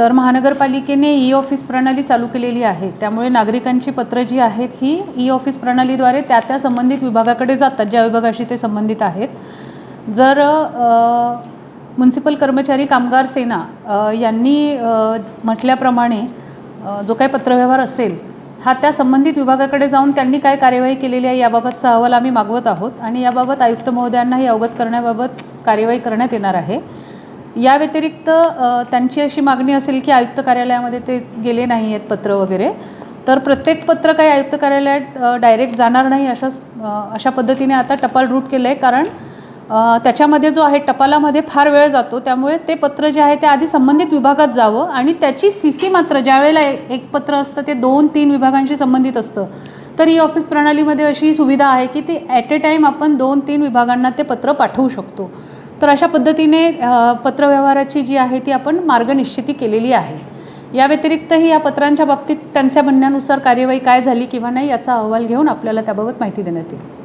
तर महानगरपालिकेने e office प्रणाली चालू केलेली आहे. त्यामुळे नागरिकांची पत्रं जी आहेत ही ई ऑफिस प्रणालीद्वारे त्या त्या संबंधित विभागाकडे जातात ज्या विभागाशी ते संबंधित आहेत. जर म्युन्सिपल कर्मचारी कामगार सेना यांनी म्हटल्याप्रमाणे जो काही पत्रव्यवहार असेल हा त्या संबंधित विभागाकडे जाऊन त्यांनी काय कार्यवाही केलेली आहे याबाबतचा अहवाल आम्ही मागवत आहोत. आणि याबाबत आयुक्त महोदयांनाही अवगत करण्याबाबत कार्यवाही करण्यात येणार आहे. या व्यतिरिक्त त्यांची अशी मागणी असेल की आयुक्त कार्यालयामध्ये ते गेले नाही आहेत पत्र वगैरे तर प्रत्येक पत्र काही आयुक्त कार्यालयात डायरेक्ट जाणार नाही अशा अशा पद्धतीने आता टपाल रूट केलं आहे कारण त्याच्यामध्ये जो आहे टपालामध्ये फार वेळ जातो. त्यामुळे ते पत्र जे आहे ते आधी संबंधित विभागात जावं आणि त्याची सी सी मात्र ज्या वेळेला एक पत्र असतं ते दोन तीन विभागांशी संबंधित असतं. तर ई ऑफिस प्रणालीमध्ये अशी सुविधा आहे की ती ॲट ए टाईम आपण दोन तीन विभागांना ते पत्र पाठवू शकतो. तर अशा पद्धतीने पत्रव्यवहाराची जी आहे ती आपण मार्गनिश्चिती केलेली आहे. या व्यतिरिक्तही या पत्रांच्या बाबतीत त्यांच्या म्हणण्यानुसार कार्यवाही काय झाली किंवा नाही याचा अहवाल घेऊन आपल्याला त्याबाबत माहिती देण्यात येईल.